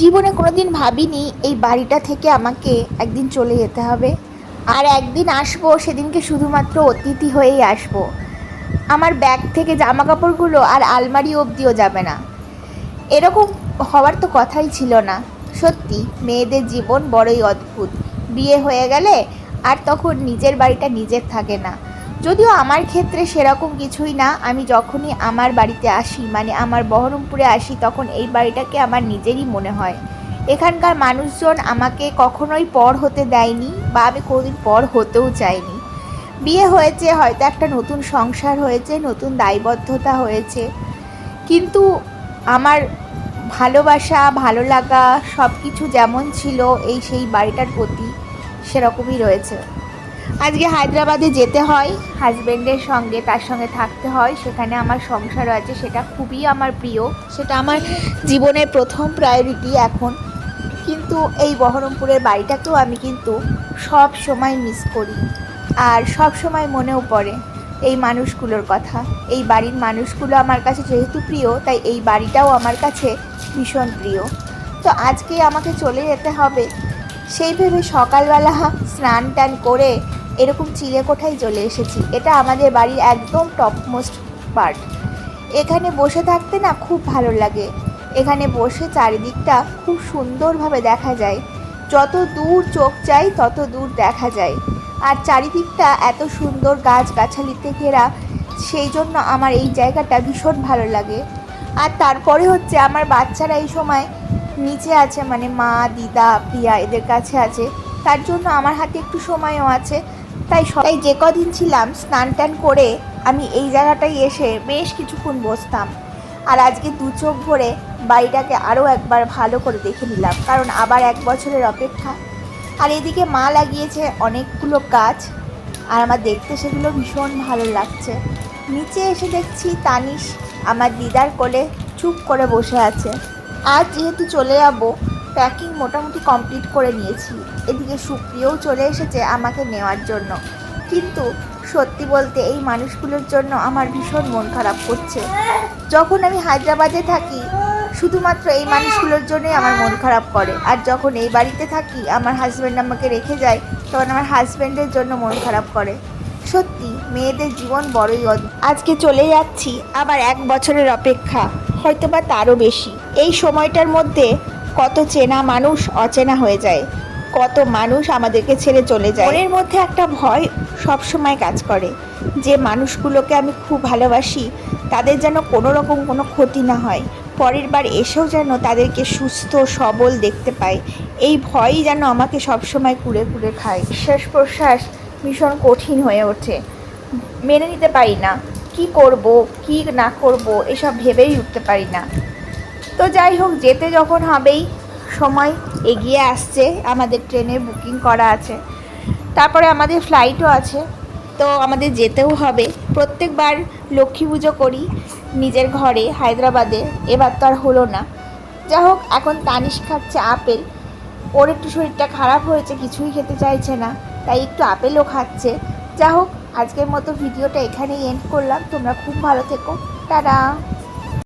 জীবনে কোনোদিন ভাবিনি এই বাড়িটা থেকে আমাকে একদিন চলে যেতে হবে। আর একদিন আসব, সেদিনকে শুধুমাত্র অতিথি হয়েই আসব। আমার ব্যাগ থেকে জামা কাপড়গুলো আর আলমারি অবধিও যাবে না। এরকম হওয়ার তো কথাই ছিল না। সত্যি, মেয়েদের জীবন বড়ই অদ্ভুত। বিয়ে হয়ে গেলে আর তখন নিজের বাড়িটা নিজের থাকে না। যদিও আমার ক্ষেত্রে সেরকম কিছুই না, আমি যখনই আমার বাড়িতে আসি মানে আমার বহরমপুরে আসি, তখন এই বাড়িটাকে আমার নিজেরই মনে হয়। এখানকার মানুষজন আমাকে কখনোই পর হতে দেয়নি বা আমি কোনোদিন পর হতেও চাইনি। বিয়ে হয়েছে, হয়তো একটা নতুন সংসার হয়েছে, নতুন দায়বদ্ধতা হয়েছে, কিন্তু আমার ভালোবাসা, ভালো লাগা সব কিছু যেমন ছিল, এই সেই বাড়িটার প্রতি সেরকমই রয়েছে। আজকে হায়দ্রাবাদে যেতে হয় হাজব্যান্ডের সঙ্গে, তার সঙ্গে থাকতে হয়। সেখানে আমার সংসার আছে, সেটা খুবই আমার প্রিয়। সেটা আমার জীবনের প্রথম প্রায়োরিটি এখন। কিন্তু এই বহরমপুরের বাড়িটাকেও আমি কিন্তু সব সময় মিস করি। আর সব সময় মনেও পড়ে এই মানুষগুলোর কথা। এই বাড়ির মানুষগুলো আমার কাছে যেহেতু প্রিয়, তাই এই বাড়িটাও আমার কাছে ভীষণ প্রিয়। তো আজকে আমাকে চলে যেতে হবে। সেই ভেবে সকালবেলা স্নান টান করে এরকম চিলে কোঠায় চলে এসেছি। এটা আমাদের বাড়ির একদম টপমোস্ট পার্ট এখানে বসে থাকতে না খুব ভালো লাগে। এখানে বসে চারিদিকটা খুব সুন্দরভাবে দেখা যায়। যত দূর চোখ চাই তত দূর দেখা যায়। আর চারিদিকটা এত সুন্দর গাছগাছালিতে ঘেরা, সেই জন্য আমার এই জায়গাটা ভীষণ ভালো লাগে। আর তারপরে হচ্ছে আমার বাচ্চারা এই সময় নিচে আছে মানে মা, দিদা, প্রিয়া এদের কাছে আছে। তার জন্য আমার হাতে একটু সময়ও আছে। তাই সবাই যে কদিন ছিলাম স্নান টান করে আমি এই জায়গাটায় এসে বেশ কিছুক্ষণ বসতাম। আর আজকে দু চোখ ভরে বাড়িটাকে আরও একবার ভালো করে দেখে নিলাম, কারণ আবার এক বছরের অপেক্ষা। আর এদিকে মা লাগিয়েছে অনেকগুলো গাছ, আর আমার দেখতে সেগুলো ভীষণ ভালো লাগছে। নিচে এসে দেখছি তানিশ আমার দিদার কোলে চুপ করে বসে আছে। আজ যেহেতু চলে যাব প্যাকিং মোটামুটি কমপ্লিট করে নিয়েছি। এদিকে সুপ্রিয়ও চলে এসেছে আমাকে নেওয়ার জন্য। কিন্তু সত্যি বলতে এই মানুষগুলোর জন্য আমার ভীষণ মন খারাপ করছে। যখন আমি হায়দ্রাবাদে থাকি, শুধুমাত্র এই মানুষগুলোর জন্যই আমার মন খারাপ করে। আর যখন এই বাড়িতে থাকি, আমার হাজব্যান্ড আমাকে রেখে যায়, তখন আমার হাজব্যান্ডের জন্য মন খারাপ করে। সত্যি, মেয়েদের জীবন বড়ই আজকে চলে যাচ্ছি আবার এক বছরের অপেক্ষা হয়তো বা তারও বেশি। এই সময়টার মধ্যে কত চেনা মানুষ অচেনা হয়ে যায়, কত মানুষ আমাদেরকে ছেড়ে চলে যায়। মনের মধ্যে একটা ভয় সব সময় কাজ করে, যে মানুষগুলোকে আমি খুব ভালোবাসি, তাদের যেন কোনো রকম কোনো ক্ষতি না হয়। পরের বার এসেও যেন তাদেরকে সুস্থ, সবল দেখতে পাই এই ভয়ই যেন আমাকে সবসময় কুড়ে কুড়ে খায়। শ্বাস প্রশ্বাস ভীষণ কঠিন হয়ে ওঠে। মেনে নিতে পারি না, কি করব, কি না করব, এসব ভেবেই উঠতে পারি না। তো যাই হোক, যেতে যখন হবেই, সময় এগিয়ে আসছে, আমাদের ট্রেনের বুকিং করা আছে। তারপরে আমাদের ফ্লাইটও আছে, তো আমাদের যেতেও হবে। প্রত্যেকবার লক্ষ্মী পুজো করি নিজের ঘরে, হায়দ্রাবাদে। এবার তো আর হলো না। যা হোক, এখন তানিশ খাচ্ছে আপেল। ওর একটু শরীরটা খারাপ হয়েছে, কিছুই খেতে চাইছে না, তাই একটু আপেলও খাচ্ছে। যা হোক, আজকের মতো ভিডিওটা এখানেই এন্ড করলাম। তোমরা খুব ভালো থেকো। টাটা!